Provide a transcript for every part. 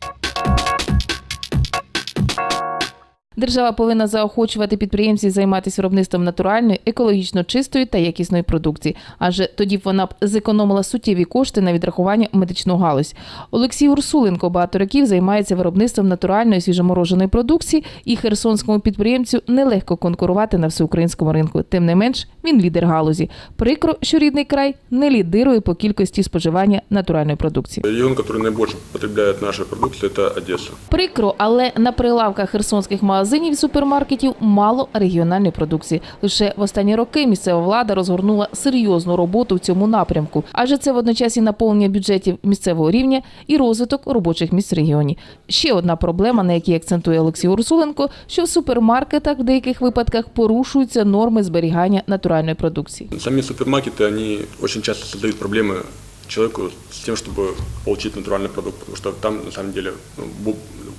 you Держава повинна заохочувати підприємців займатися виробництвом натуральної, екологічно чистої та якісної продукції, адже тоді б вона б зекономила суттєві кошти на відрахування медичну галузь. Олексій Урсуленко багато років займається виробництвом натуральної свіжомороженої продукції, і херсонському підприємцю нелегко конкурувати на всеукраїнському ринку. Тим не менш, він лідер галузі. Прикро, що рідний край не лідирує по кількості споживання натуральної продукції. Регион, который наибольше потребляет нашей продукции, это Одесса. Прикро, але на прилавках херсонських магазинів і супермаркетів мало регіональної продукції. Лише в останні роки місцева влада розгорнула серйозну роботу в цьому напрямку, адже це водночас і наповнення бюджетів місцевого рівня і розвиток робочих місць в регіоні. Ще одна проблема, на якій акцентує Олексій Урсуленко, що в супермаркетах в деяких випадках порушуються норми зберігання натуральної продукції. Сами супермаркеты, они очень часто создают проблемы человеку с тем, чтобы получить натуральный продукт, потому что там, на самом деле, ну, бо-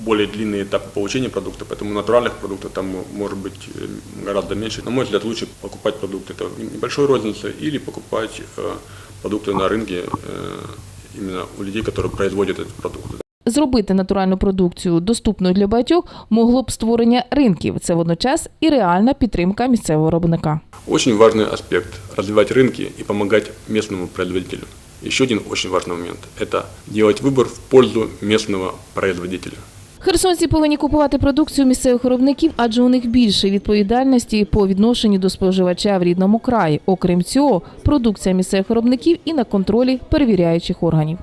более длинные этапы получения продукта, поэтому натуральных продуктов там может быть э, гораздо меньше. На мой взгляд, лучше покупать продукты это в небольшой рознице или покупать э, продукты на рынке э, именно у людей, которые производят этот продукт. Зробити натуральну продукцію доступною для багатьох могло б створення ринків. Це водночас і реальна підтримка місцевого виробника. Очень важный аспект – развивать рынки и помогать местному производителю. Еще один очень важный момент – это делать выбор в пользу местного производителя. Херсонці повинні купувати продукцію місцевих виробників, адже у них більше відповідальності по відношенню до споживача в рідному краї. Окрім цього, продукція місцевих виробників і на контролі перевіряючих органів.